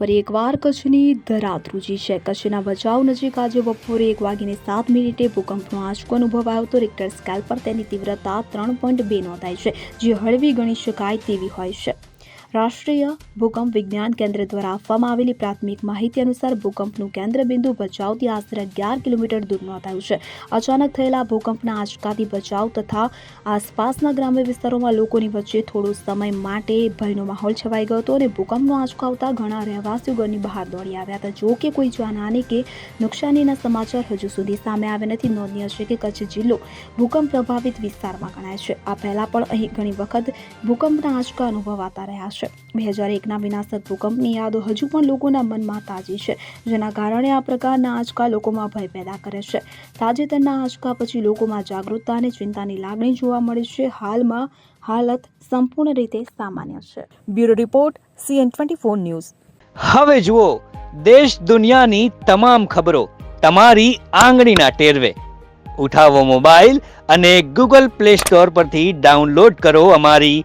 ફરી એકવાર કચ્છની ધરાત્રુજી છે. કચ્છના ભચાઉ નજીક આજે બપોરે એક વાગીને સાત મિનિટે ભૂકંપનો આંચકો અનુભવાયો હતો. રિક્ટર સ્કેલ પર તેની તીવ્રતા ત્રણ પોઈન્ટ બે નોંધાઈ છે, જે હળવી ગણી શકાય તેવી હોય છે. રાષ્ટ્રીય ભૂકંપ વિજ્ઞાન કેન્દ્ર દ્વારા આપવામાં આવેલી પ્રાથમિક માહિતી અનુસાર ભૂકંપનું કેન્દ્ર બિંદુ ભચાઉથી આશરે અગિયાર કિલોમીટર દૂર નોંધાયું છે. અચાનક થયેલા ભૂકંપના આંચકાથી ભચાઉ તથા આસપાસના ગ્રામ્ય વિસ્તારોમાં લોકોની વચ્ચે થોડો સમય માટે ભયનો માહોલ છવાઈ ગયો હતો અને ભૂકંપનો આંચકો આવતા ઘણા રહેવાસીઓ ઘરની બહાર દોડી આવ્યા હતા. જો કે કોઈ જાનહાની કે નુકસાનીના સમાચાર હજુ સુધી સામે આવ્યા નથી. નોંધનીય છે કે કચ્છ જિલ્લો ભૂકંપ પ્રભાવિત વિસ્તારમાં ગણાય છે. આ પહેલાં પણ અહીં ઘણી વખત ભૂકંપના આંચકા અનુભવાતા રહ્યા છે બે હજાર એકના વિનાશક ભૂકંપની યાદો હજુ પણ લોકોના મનમાં તાજી છે, જેના કારણે આ પ્રકારના આંચકા લોકોમાં ભય પેદા કરે છે. તાજેતરના આંચકા પછી લોકોમાં જાગૃતતા અને ચિંતાની લાગણી જોવા મળે છે. હાલમાં હાલત સંપૂર્ણ રીતે સામાન્ય છે. Bureau report, CN twenty four news. હવે જુઓ, દેશ દુનિયાની તમામ ખબરો તમારી આંગળીના ટેરવે. ઉઠાવો મોબાઈલ અને ગૂગલ પ્લે સ્ટોર પરથી ડાઉનલોડ કરો અમારી